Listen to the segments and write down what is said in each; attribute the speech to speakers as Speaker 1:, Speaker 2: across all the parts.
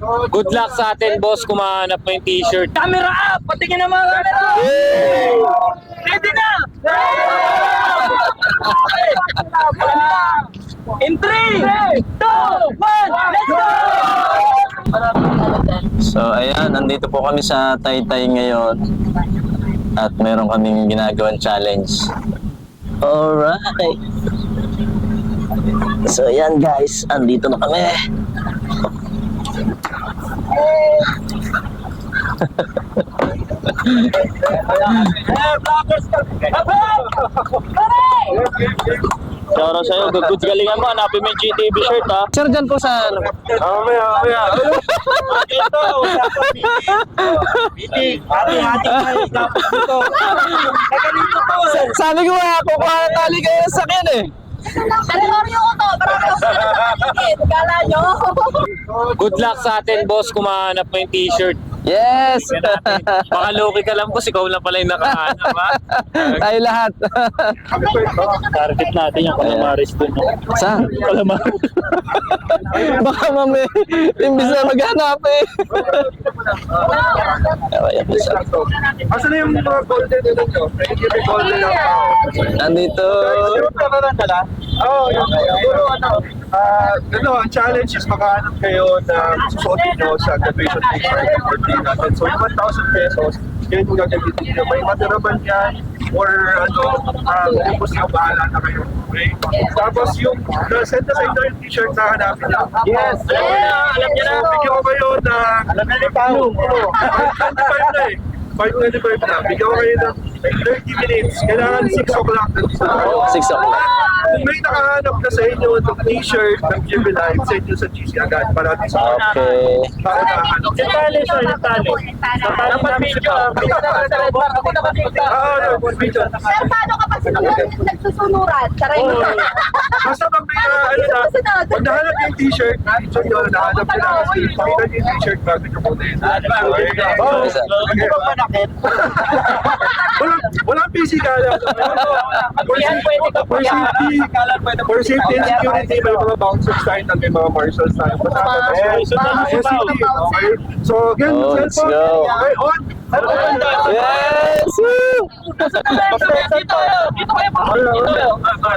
Speaker 1: Good luck sa atin, boss, kung mahanap mo yung t-shirt.
Speaker 2: Camera up! Patingin ang mga camera! Ready na! In 3, 2, 1, let's go!
Speaker 3: So ayan, nandito po kami sa Taytay ngayon at meron kaming ginagawang challenge. Alright. So ayan guys, andito na kami. Shoutout sa'yo, good, good galingan mo, hanapin mo yung GTV shirt ha. Sir, dyan po sa ano?
Speaker 4: Mamaya, mamaya. Ito, usapan meeting. Ating tayo dapat dito. Naganito to.
Speaker 3: Sabi ko nga, kukuha na tali kayo sa sakyan eh.
Speaker 5: Teritoryo ko to, sila sa paligid. Kala nyo?
Speaker 1: Good luck sa atin, boss, kung mahanap mo yung t-shirt.
Speaker 3: Yes!
Speaker 1: Baka loki ka lang, boss. Ikaw lang pala yung nakahanap, ha?
Speaker 3: Tayo lahat.
Speaker 4: Target natin yung calamaris dun.
Speaker 3: Saan?
Speaker 4: Calamaris.
Speaker 3: Baka mami, imbis na maghanap eh. Po.
Speaker 4: Asan na yung mga golden dito nyo? Yung golden lang.
Speaker 3: Nandito.
Speaker 4: Oo, yung siguro ano. Ah, ano, ang challenge is makahanap kayo na susuotin nyo sa graduation picture ng birthday natin. So, yung 1,000 pesos, yun yung gagamitin nyo. May matira ba? Or ano, uh, ubos na bahala na kayo. Okay? Tapos yung, the send na sa inyo yung t-shirt na hanapin nyo. Yes! Alam niyo na, alam niyo na. Bigyan ko kayo na, alam niyo na yung 25 na eh. 5.25 na. Bigyan ko kayo ng 30 minutes. Kailangan 6 o'clock.
Speaker 3: 6 o'clock.
Speaker 4: Kung may nakahanap na sa inyo ng t-shirt ng QB Live, send nyo sa GC agad para di sa
Speaker 3: Okay.
Speaker 4: para nakahanap.
Speaker 5: Yung tali, sir, yung tali.
Speaker 4: Dapat video.
Speaker 5: Ako nakakita.
Speaker 4: Oo, yun, one video.
Speaker 5: Sir, paano kapag sila nagsusunuran? Saray mo.
Speaker 4: Oo. Basta pag may na, ano na, pag nahanap yung t-shirt, picture nyo, nahanap nyo na pakita yung t-shirt bago nyo po din. Oo.
Speaker 3: Yes, sir.
Speaker 4: Hindi ba panakit? Walang, walang physical. For for safety, for safety and security, may mga bouncers tayo na may mga marshals tayo. So, again,
Speaker 3: Oh, let's go.
Speaker 4: Okay, on.
Speaker 3: Yes!
Speaker 2: Dito kayo! Dito kayo!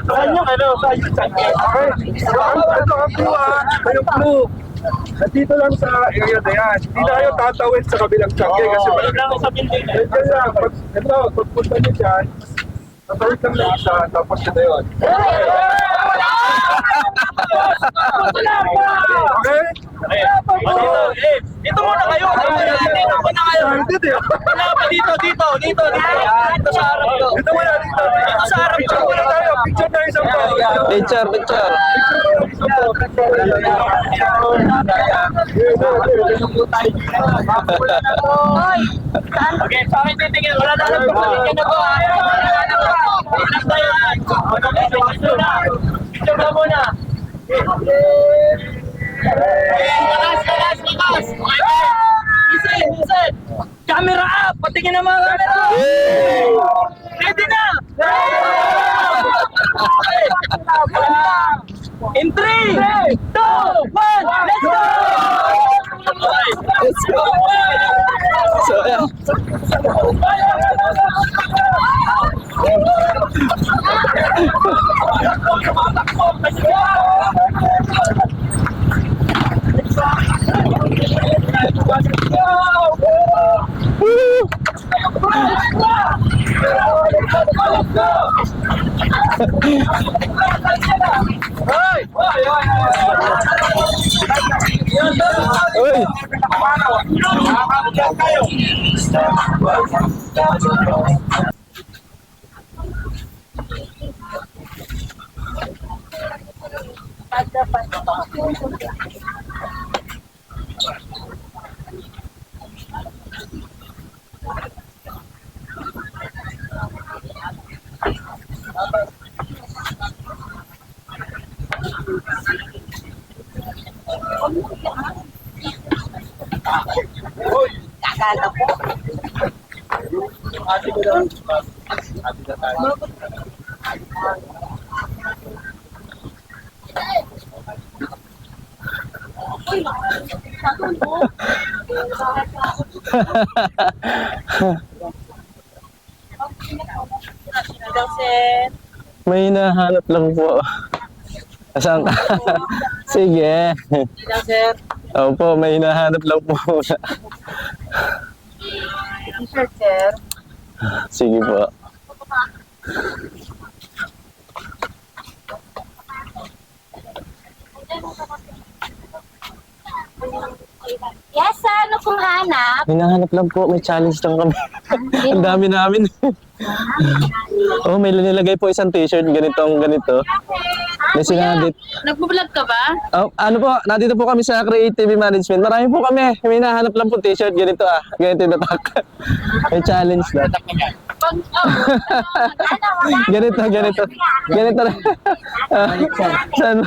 Speaker 4: Saan yung ano? Saan yung Okay. Ang- ito ang clue ah. Ito yung clue. Nandito lang sa area na yan. Hindi na kayo tatawid sa kabilang changke kasi
Speaker 2: Wala lang sa building.
Speaker 4: Ito lang. Pag, ito, pagpunta niyo dyan, tatawid lang na isa, tapos ito yun. Okay?
Speaker 2: Dito, eh, dito muna kayo. Dito muna kayo. Wala pa dito, dito, dito, dito. Dito sa harap ko.
Speaker 4: Dito muna, dito.
Speaker 2: Dito sa harap ko.
Speaker 4: Picture muna tayo. Picture.
Speaker 3: Picture, picture.
Speaker 2: Okay, sa akin titingin. Wala na lang. Na po. Wala na po. Ilang. Okay, na. Picture na muna. Lakas, lakas, lakas. Listen, listen. Camera up. Patingin ang mga camera. Ready na. In 3, 2, 1, let's go!
Speaker 3: Let's go. So, ayan. Uy!
Speaker 5: Kakala po.
Speaker 3: May hinahanap lang po. Saan ka? Sige.
Speaker 6: sir.
Speaker 3: Opo, may hinahanap lang po.
Speaker 7: T-shirt, sir.
Speaker 3: Sige po.
Speaker 7: Yes, sir. Ano pong hanap?
Speaker 3: Hinahanap lang po. May challenge lang kami. Ang dami namin. oh, may nilagay po isang t-shirt. Ganitong ganito. May sinabit.
Speaker 7: Nagbablog ka ba?
Speaker 3: Oh, ano po, nandito po kami sa Creative Management. Marami po kami. May hinahanap lang po t-shirt. Ganito ah. Ganito yung tatak. may challenge.
Speaker 7: Pag, oh,
Speaker 3: ganito, ganito. Ganito na. Ah, saan?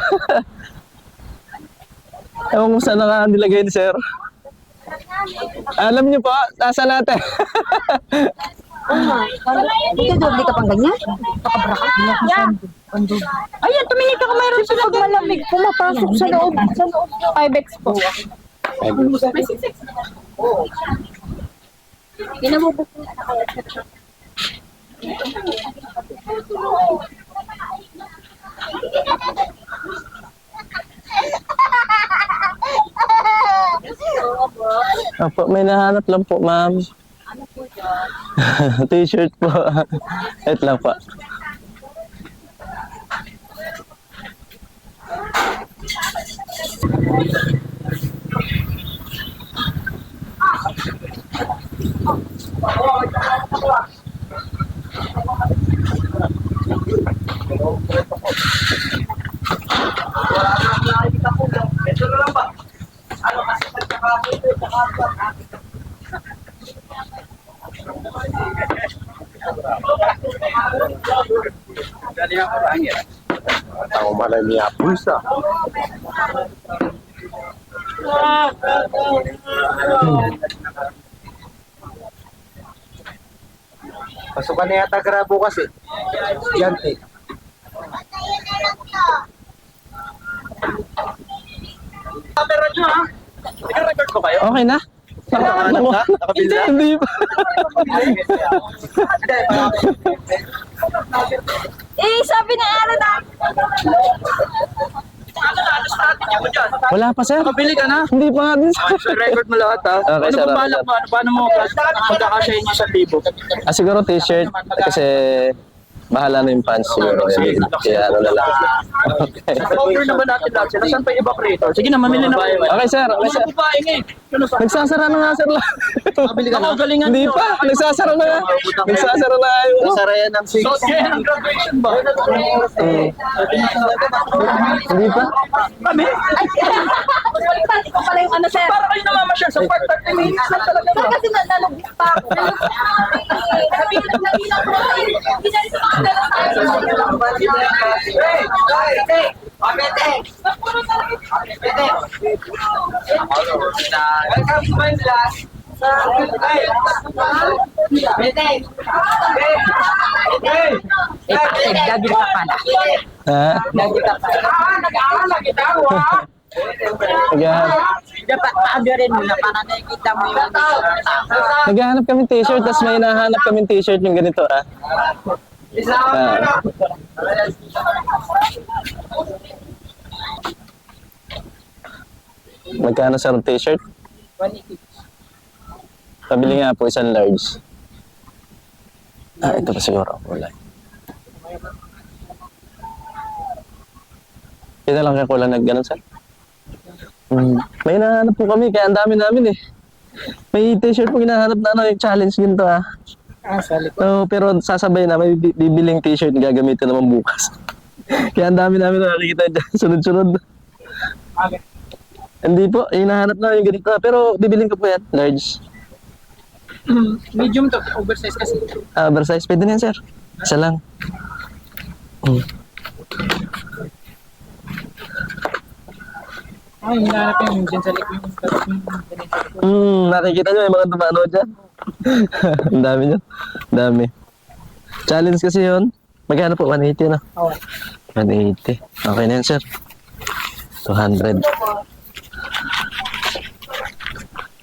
Speaker 3: Ewan ko saan naka nilagay ni sir. Alam niyo po, nasa natin.
Speaker 7: Dito, doble ka pang ganyan? Kakabrakat. Yeah. Ayan, tumingin ka kung mayroon siya pag malamig. Pumapasok sa loob. Sa loob. 5X po. Ginabubok ko na kaya.
Speaker 3: Opo, may nahanap lang po, ma'am. T-shirt po. Wait lang po.
Speaker 6: Na lang ba? Ano kasi pagkakabito, Dali hangin.
Speaker 5: Ako malamiya pulsa. Pasukan na yata grabo kasi. Yante.
Speaker 6: Camera nyo ha? Nag-record ko kayo?
Speaker 3: Okay na?
Speaker 6: Nakahanap? Nakabila?
Speaker 3: Hindi pa.
Speaker 7: Eh, sabi na.
Speaker 6: Ano na, alas natin yung dyan.
Speaker 3: Wala pa, sir.
Speaker 6: Nakabili ka na?
Speaker 3: Hindi pa nga din,
Speaker 6: Ah,
Speaker 3: sir.
Speaker 6: so record mo lahat ha?
Speaker 3: Okay,
Speaker 6: ano
Speaker 3: sir,
Speaker 6: ba balak mo? Ano, paano mo magkakasyahin niyo sa libo?
Speaker 3: Ah, siguro t-shirt. Kasi bahala na yung pants siguro. Kaya ano na lang. Okay.
Speaker 6: Cover naman natin lahat sila. Saan pa yung evaporator? Sige na, mamili na kayo.
Speaker 3: Okay, sir. Okay, sir.
Speaker 6: babaeng eh. Ano sa?
Speaker 3: Nagsasara na nga, sir.
Speaker 6: Nakabili ka na? galingan
Speaker 3: Hindi pa. Nagsasara na nga. Nagsasara na nga yung...
Speaker 5: Nasara yan ng
Speaker 6: So, kaya ng graduation ba?
Speaker 3: Hindi pa.
Speaker 6: Kami?
Speaker 7: Baliktad ko pala yung ano, sir.
Speaker 6: Para kayo namamasyal sa park 30 minutes lang talaga.
Speaker 7: Kasi na- nalagyan pa ako. Sabi ko, nabilang ko. Hindi na rin sa
Speaker 6: Welcome to my vlog. Hey! Pagete! Hey! Hey!
Speaker 7: Eh, gagi ka pala.
Speaker 3: Ha?
Speaker 6: Nag-aaral na kita?
Speaker 3: Naghahanap,
Speaker 7: Dapat paagarin mo na para nakikita mo yung
Speaker 3: naghahanap kami t-shirt, tapos may hinahanap kami t-shirt yung ganito, ah. Ah. Magkano sa t-shirt? Pabili nga po isang large. Ah, ito pa siguro ang kulay. Ito lang kaya kulay nag ganun, sir? Hmm. May hinahanap po kami, kaya ang dami namin eh. May t-shirt po hinahanap na ano, yung challenge ginto ah.
Speaker 6: Ah, sali.
Speaker 3: Oo, pero sasabay na, may bi- bibiling t-shirt na gagamitin naman bukas. kaya ang dami namin na nakikita dyan, sunod-sunod.
Speaker 6: Okay.
Speaker 3: Hindi po, hinahanap na yung ganito. Pero bibiling ko po yan, large.
Speaker 6: Medium to, oversize kasi.
Speaker 3: Ah, oversize, pwede na yan, sir. Isa lang. Hmm.
Speaker 6: Ay, hinahanap yung dyan sa likod yung
Speaker 3: Hmm, nakikita nyo yung mga tumano dyan. Ang dami nyo. Ang dami. Challenge kasi yun. Magkano po? 180 na.
Speaker 6: Oo.
Speaker 3: 180. Okay na yan, sir. 200.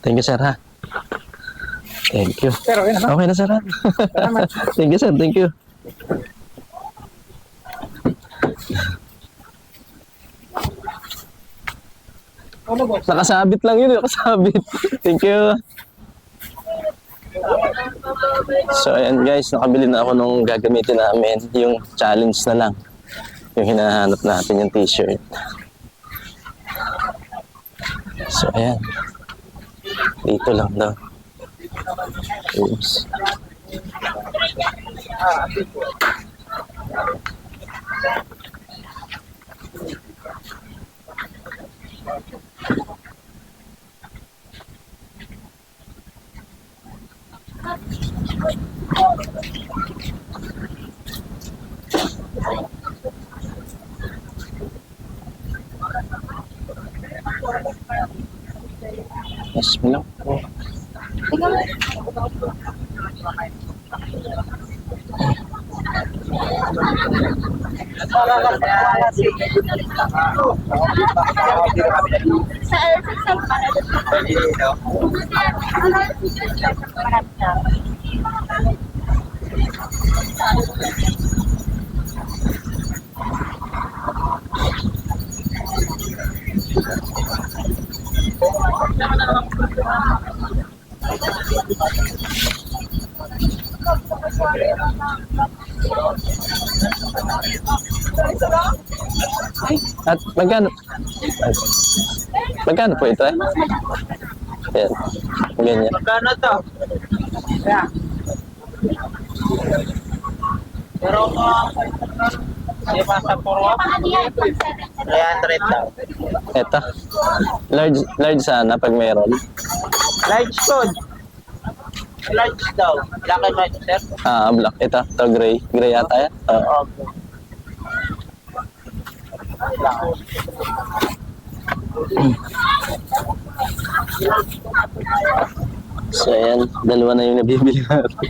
Speaker 3: Thank you, sir, ha? Thank you.
Speaker 2: Pero yun,
Speaker 3: Okay na, sir, ha? thank you, sir. Thank you.
Speaker 2: ano boss?
Speaker 3: Nakasabit lang yun, nakasabit. Thank you. So, ayan guys, nakabili na ako nung gagamitin namin. Yung challenge na lang. Yung hinahanap natin yung t-shirt. So, ayan. Dito lang daw. Oops. Yes, mo lang. Sa Elsa, Thank you. At magkano? Magkano po ito eh? Yan. Ganyan.
Speaker 2: Magkano to? Yeah. Pero uh, di ba sa puro? 300 daw.
Speaker 3: Ito. Large, large sana pag meron.
Speaker 2: Large code. Large daw. Laki ba ito, sir?
Speaker 3: Ah, black. Ito. Ito, gray. Gray yata yan. Ah.
Speaker 2: Okay.
Speaker 3: So, ayan. Dalawa na yung nabibili natin.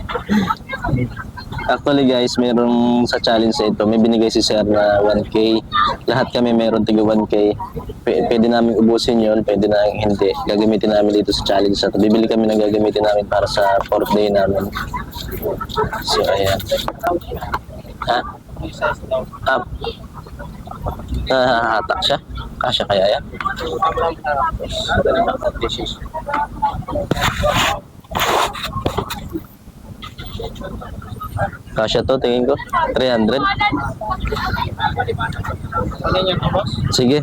Speaker 3: Actually guys, meron sa challenge na ito, may binigay si Sir na 1K. Lahat kami meron tiga 1K. P- pwede namin ubusin yon, pwede na hindi. Gagamitin namin dito sa challenge na ito. Bibili kami ng gagamitin namin para sa fourth day namin. So, ayan. Ha? Up. Nahahatak siya. Kasya kaya yan? Kasya to, tingin ko. 300.
Speaker 2: Ano yun, boss?
Speaker 3: Sige.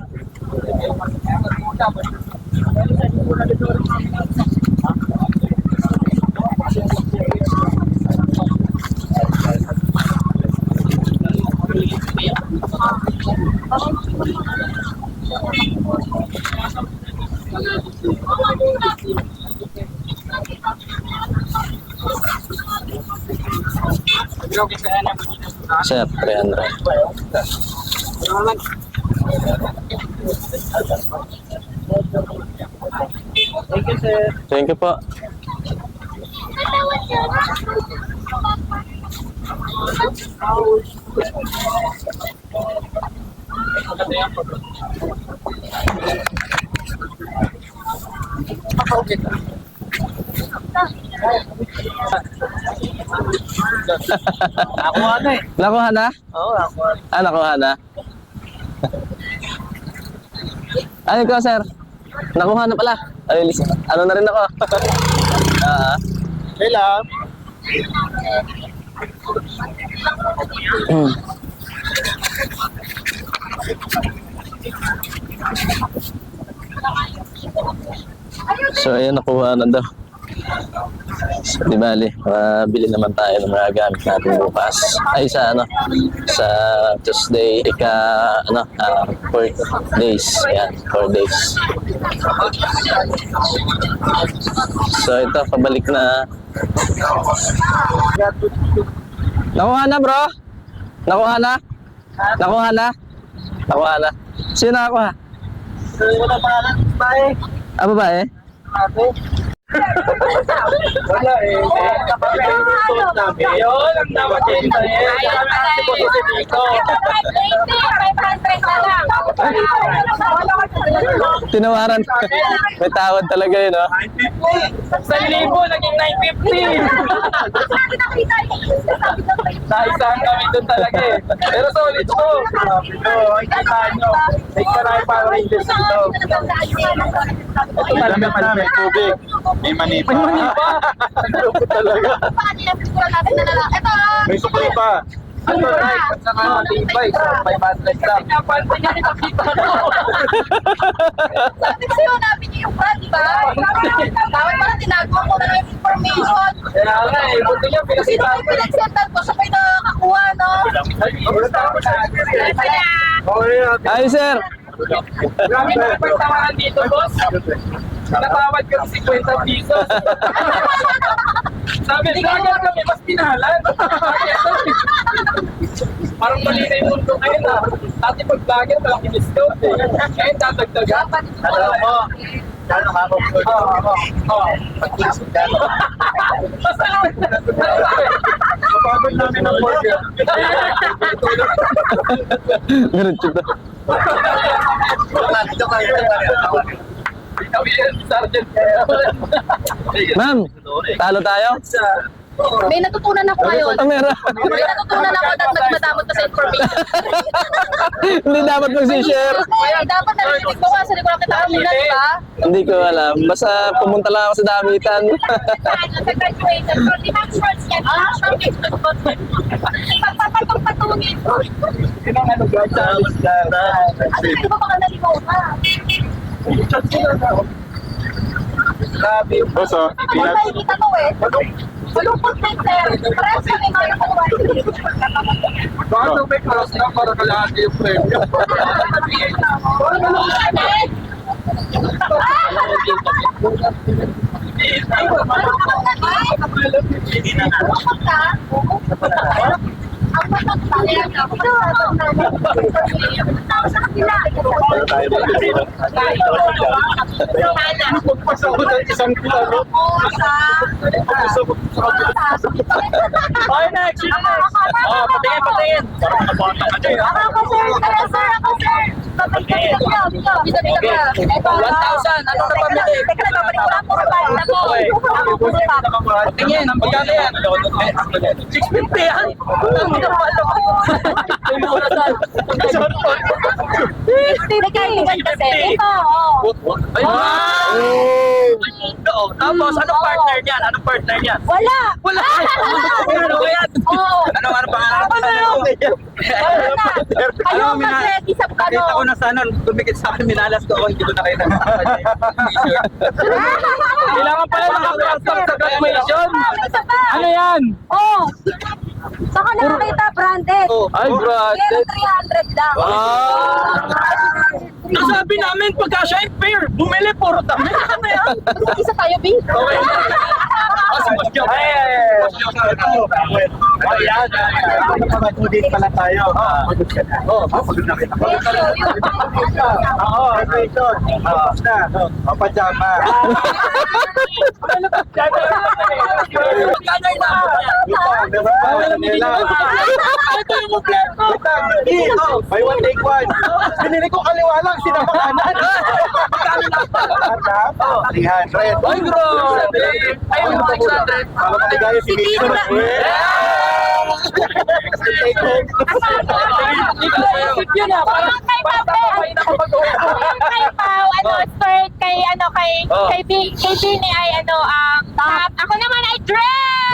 Speaker 3: Sir, 300.
Speaker 2: Thank you, sir.
Speaker 3: Thank you po.
Speaker 2: Ako ano eh.
Speaker 3: Nakuha na?
Speaker 2: Oo, ako.
Speaker 3: Ah, nakuha na. Ano ko, sir? Nakuha na pala. Ay, lis- ano na rin ako. Ah,
Speaker 4: Kailan?
Speaker 3: mm. So, ayun, nakuha na daw. Di bali, mabili naman tayo ng mga gamit natin bukas. Ay, sa ano, sa Tuesday, ika, ano, ah, four days. Ayan, four days. So, ito, pabalik na. Nakuha na, bro? Nakuha na? Nakuha na? Na. Sino nakakuha?
Speaker 2: Wala pa lang, bae.
Speaker 3: Ah, babae?
Speaker 2: Ate.
Speaker 5: Wala eh. Eh, ang suot namin.
Speaker 2: Yun, ang dapat yun.
Speaker 7: Ayaw
Speaker 2: Boss
Speaker 7: eh.
Speaker 2: Dito.
Speaker 7: Ito, 580, 500 na lang.
Speaker 3: Tinawaran. May tawad talaga yun, no?
Speaker 2: Sa libo, naging 950. Naisahan kami doon talaga eh. Pero solid to.
Speaker 5: Ito, ang kita nyo. May karami para rin dito. Ito talaga pala may tubig. May manipa.
Speaker 2: May manipa.
Speaker 5: Ito talaga.
Speaker 7: Ito,
Speaker 5: May sukli pa.
Speaker 2: Ano, right? At saka matibay. So, 500 lang. Napansin niya ni Takita ko.
Speaker 7: sabi ko sa'yo, nabi niyo yung brand, di ba? Dapat pala tinagawa ko na lang yung information.
Speaker 2: Kaya nga eh. Buti niya,
Speaker 7: Kung sino
Speaker 2: pinakita
Speaker 7: may pinagsendan ko, siya may nakakakuha, no?
Speaker 3: Ay, sir!
Speaker 2: Grabe na pagtawaran dito, boss. Natawad ng 50 pesos. Sabi, vlogger kami, mas pinahalan. Parang mali na yung mundo ngayon ah. Dati pag vlogger, walang discount eh. Ngayon dadagdagan.
Speaker 5: Alam mo, Gano'n ako?
Speaker 2: Oo, oo, oo. Basta naman.
Speaker 5: Napagod namin ng burger.
Speaker 3: Diretso to.
Speaker 2: Kami yan, Sergeant.
Speaker 3: Ma'am, talo tayo?
Speaker 7: may natutunan ako ngayon.
Speaker 3: Ah, meron.
Speaker 7: May natutunan ako na magmadamot ka sa information.
Speaker 3: Hindi dapat mag-share.
Speaker 7: Kaya dapat narinig ko kasi hindi ko lang kita kanina, di ba?
Speaker 3: Hindi ko alam. Basta pumunta lang ako sa damitan.
Speaker 7: Di ba shorts yan? Ah, shorts yan. Pagpapatong-patungin.
Speaker 2: Yun ang ano, guys.
Speaker 7: Ano ba baka ka?
Speaker 2: Grabe
Speaker 7: Wala
Speaker 5: pinag-
Speaker 7: nakikita ko eh. Malungkot na yung sir. Parehas kami mga kawan.
Speaker 2: Bakit may cross na para kalahati yung premyo?
Speaker 7: Ang matanda niya ako sa kanila.
Speaker 5: Magpasahod ng isang klaro.
Speaker 2: Okay, next. Oh, patingin, patingin. Parang nabata ka dyan. ah.
Speaker 7: Ako sir, tara sir, ako sir. Dito. Bisa-bisa ka. Ito.
Speaker 2: 1,000, ano na pamili?
Speaker 7: Teka lang, babalik ko lang puro bag. Ako, ako puro bag.
Speaker 2: Patingin, magkano yan? 650 yan? Ang pinapalo ko. May mura saan?
Speaker 7: Nagkaibigan kasi. Ito, oh.
Speaker 2: Ay! Oo. Tapos, anong partner niyan? Anong partner niyan?
Speaker 7: Wala.
Speaker 2: Wala! Ano ba yan?
Speaker 7: Oo.
Speaker 2: Ano, ano pangalan?
Speaker 7: Ano Kayo
Speaker 2: Ano, mina-
Speaker 7: mag-ready sa
Speaker 2: Nakita ko
Speaker 7: ano.
Speaker 2: na sana, dumikit sa akin, minalas ko ako, hindi ko nakita sa kanya. Kailangan pala nakapasok sa graduation. Ano yan?
Speaker 7: Oh. Saka nakakita branded.
Speaker 3: Ay,
Speaker 7: Pero
Speaker 3: brother.
Speaker 7: 300 lang.
Speaker 3: Ah!
Speaker 2: Nasabi namin pagka siya yung fair, bumili puro dami. Ano yan?
Speaker 7: Isa tayo, B.
Speaker 2: Okay. Ah, si Boss Joe. Boss Joe.
Speaker 5: Ayan. Nakapagod pala tayo. Oo, pagod na kita. Oo, graduation. Tapos na. O, pajama.
Speaker 2: Nakakuha niya?
Speaker 5: Lutang, diba? Manila.
Speaker 2: Ito yung kompleto.
Speaker 5: Lutang, hindi. Buy one, take one. Binili ko kaliwa lang, sinapakanan.
Speaker 2: Magkano na pa?
Speaker 5: At, 300.
Speaker 2: Ay, grabe. Ay, yung 600.
Speaker 5: Para maligaya si Mito.
Speaker 2: Ikaw yun ah.
Speaker 7: Kay
Speaker 2: na kapag uwi.
Speaker 7: kay Pao, ano, skirt, kay, ano, kay, kay, B, kay Bini ay, ano, um, top. Ako naman ay dress!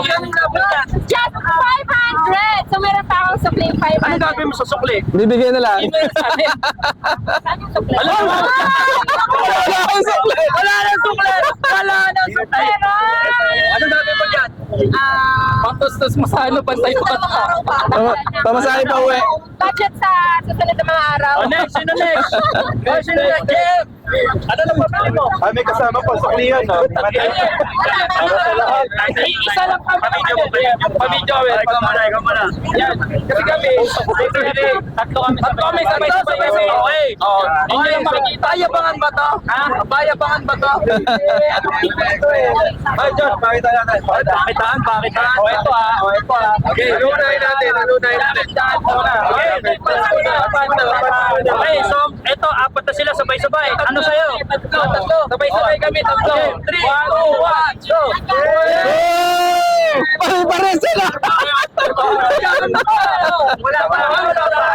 Speaker 2: Ilan yung labot yan?
Speaker 7: Just 500! So, meron pa akong supling 500.
Speaker 2: Ano gagawin mo sa sukli?
Speaker 3: Bibigyan na lang.
Speaker 2: Amin.
Speaker 7: Saan yung supling?
Speaker 2: Alam mo?
Speaker 3: Wala akong sukli.
Speaker 2: Wala nang sukli! Wala nang sukli! Ano gagawin mo dyan?
Speaker 7: Ah,
Speaker 2: Patustos mo sa ano, bantay pa ka.
Speaker 7: araw pa.
Speaker 3: Pama- pamasahe pa uwi.
Speaker 7: Budget sa susunod na mga araw.
Speaker 2: Oh, next, sino next? Oh, sino next? Jeff! Ano na pamili mo?
Speaker 4: Ah, may kasama pa sa kliyan, no? Para sa lahat.
Speaker 2: Isa lang kami. Pamilyo, well. Ikaw muna, ikaw muna. Yan. Kasi kami, tatlo kami sabay. kami sabay-sabay. Okay. Oh, hindi yung makikita. Bayabangan ba to? Ha? Bayabangan ba to?
Speaker 4: Ay, Josh, pakita natin.
Speaker 2: Pakitaan, pakitaan. O, ito ah. O, ito ah.
Speaker 4: Okay, lunayin natin, lunayin natin.
Speaker 2: Okay, Okay, so ito, apat na sila sabay-sabay. Ano sa'yo? Tatlo. Tatlo. Sabay-sabay kami, tatlo. Three, two, one, go!
Speaker 3: Pare-pare sila!
Speaker 2: Wala pa. Wala pa.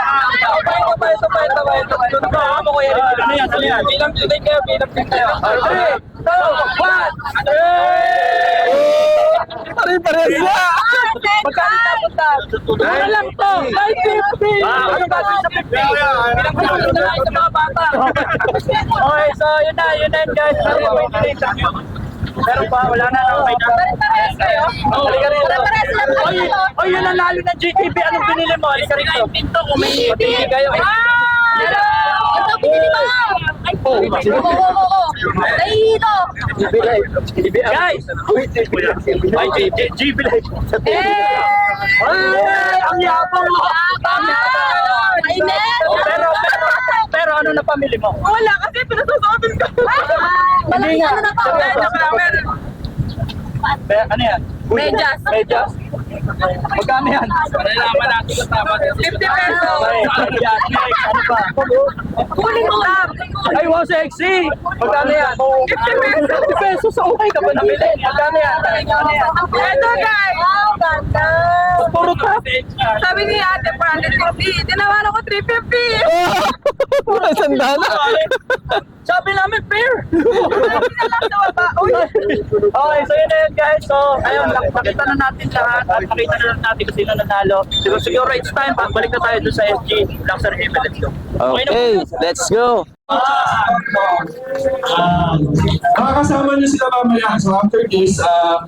Speaker 2: Sabay, sabay, sabay, sabay. Ano ko yan? Ano? Ano? Bilang tuloy kayo, bilang tuloy kayo. Three, two, one.
Speaker 3: Pare-pare sila!
Speaker 2: Magkano napunta? Ano lang to? 550! Ah, ano ba sa 50? Bilang tuloy na lang sa mga bata. Okay, so yun na, yun na yun guys. Meron pa, wala na. Okay na.
Speaker 7: Pare-parehas kayo? Pare-parehas lang kayo.
Speaker 2: Oy, yun ang lalo ng GTV. Anong binili mo? Halika rito. Pinto, kung may pinto kayo.
Speaker 7: Ah! Ito, binili mo! Ay, oo, oo, oo. Nahihito.
Speaker 2: Guys! Ay, G- G- GB Live.
Speaker 7: Eh!
Speaker 2: Ay, ang yabang mo! Ang yabang!
Speaker 7: Mainit!
Speaker 2: Oh, pero, pero, pero ano na pamili mo?
Speaker 7: Wala kasi pinasusuotin ko. Malaki ano na?
Speaker 2: Be, ano yan?
Speaker 7: Medyas.
Speaker 2: Medyas? Magkano yan? Malalaman natin kung tama.
Speaker 7: 50 pesos.
Speaker 2: Ano pa?
Speaker 7: Kuling ulam.
Speaker 2: Ay, wow, sexy! Magkano yan? 50 pesos. 50 pesos, okay ka ba nabili? Magkano yan?
Speaker 7: Ito guys. Wow, ganda.
Speaker 2: Puro top.
Speaker 7: Sabi ni ate, 450. Tinawaran ko 350.
Speaker 3: Puro sandala!
Speaker 2: Sabi namin, fair!
Speaker 7: Sabi na lang sa baba. Uy.
Speaker 2: Okay, so yun na yun guys. So, ayun, nakita na natin lahat at nakita na lang natin kung sino nanalo. Siguro, siguro it's time, balik na tayo dun sa SG. Luxury Heaven, let's go.
Speaker 3: Okay, let's go!
Speaker 4: Makakasama niyo sila mamaya. So after this, uh,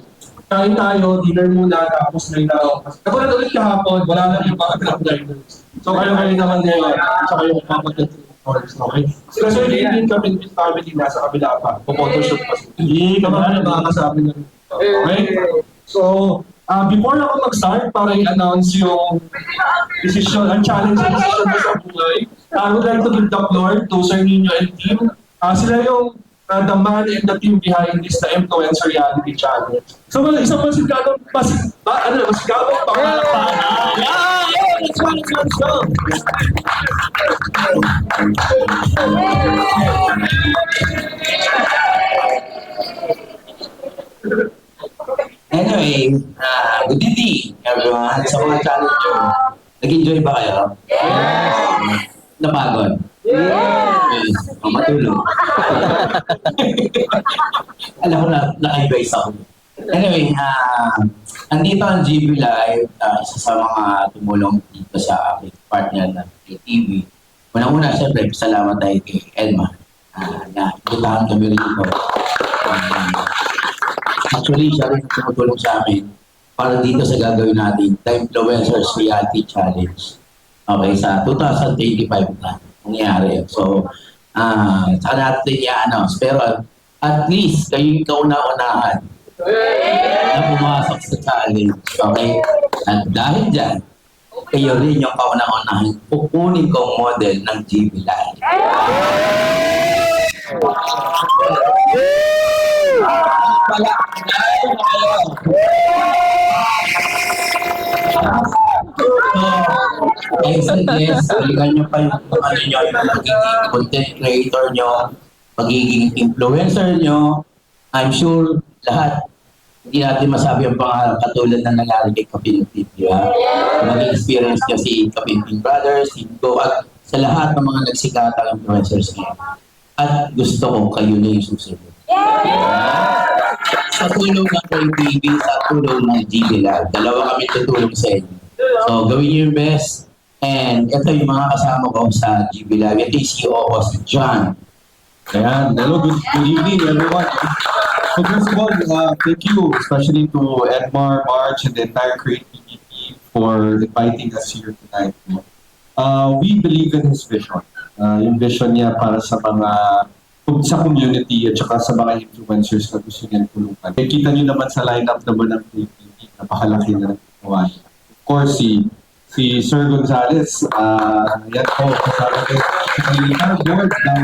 Speaker 4: kain tayo, dinner muna, tapos may na Katulad ulit kahapon, wala na yung mga club diners. So kayo kayo naman ngayon, tsaka yung mga course, okay? Sila sir, din kami with family nasa kabila pa. Pumotoshoot pa sila. Hindi ka ba makakasama na rin. Okay? So, uh, before ako mag-start, para i-announce yung decision, ang challenge and decision mo sa buhay, I would like to give the floor to Sir Nino and team. Uh, sila yung uh, the man and the team behind this, the Influencer Reality Challenge. So, well, isang masigadong, mas, ba, ano, masigadong pangalakpahan. Yeah! Yeah! Let's go, let's go, let's go!
Speaker 8: Anyway, uh, good evening everyone sa mga challenger. Nag-enjoy ba kayo? Yes! Napagod? Yes! O, matulog. Alam ko na, naka-advise ako. Anyway, uh, andito ang GB Live, uh, isa sa mga tumulong dito sa aking partner na TV. Unang-una, siyempre, salamat tayo kay Edma uh, na butahan kami rito. Um, Actually, siya rin tumutulong sa amin para dito sa gagawin natin, The Influencers Reality Challenge. Okay, sa 2025 na nangyari. So, ah saka natin i-announce. Pero at least, kayo yung kauna-unahan na pumasok sa challenge. Okay? At dahil dyan, kayo rin yung kauna-unahan kukunin kong model ng GB Live. Wala. So, isang guest, balikan nyo pa yung ano nyo, yung magiging content creator nyo, magiging influencer nyo. I'm sure lahat, hindi natin masabi ang pangalan katulad ng nangyari kay Kapinpin, di ba? Mag-experience nyo si Kapinpin Brothers, si Go, at sa lahat ng mga nagsikatang influencers nyo. At gusto ko kayo na yung susunod. Sa tulong ng KTV, sa tulong ng GB Lab. Dalawa kami tutulong sa inyo. So, gawin niyo yung best. And ito yung mga kasama ko sa GB Lab. Ito yung CEO ko, si John.
Speaker 4: Ayan, hello, good, good evening everyone. So first of all, uh, thank you especially to Edmar, March, and the entire creativity team for inviting us here tonight. Uh, we believe in his vision. Uh, yung vision niya para sa mga sa community at saka sa mga influencers na gusto niyang tulungan. Eh, kita niyo naman sa lineup naman ng PTV, napakalaki na ng ginawa niya. Course, si si Sir Gonzales, ah yan po, kasama ko. Sa board ng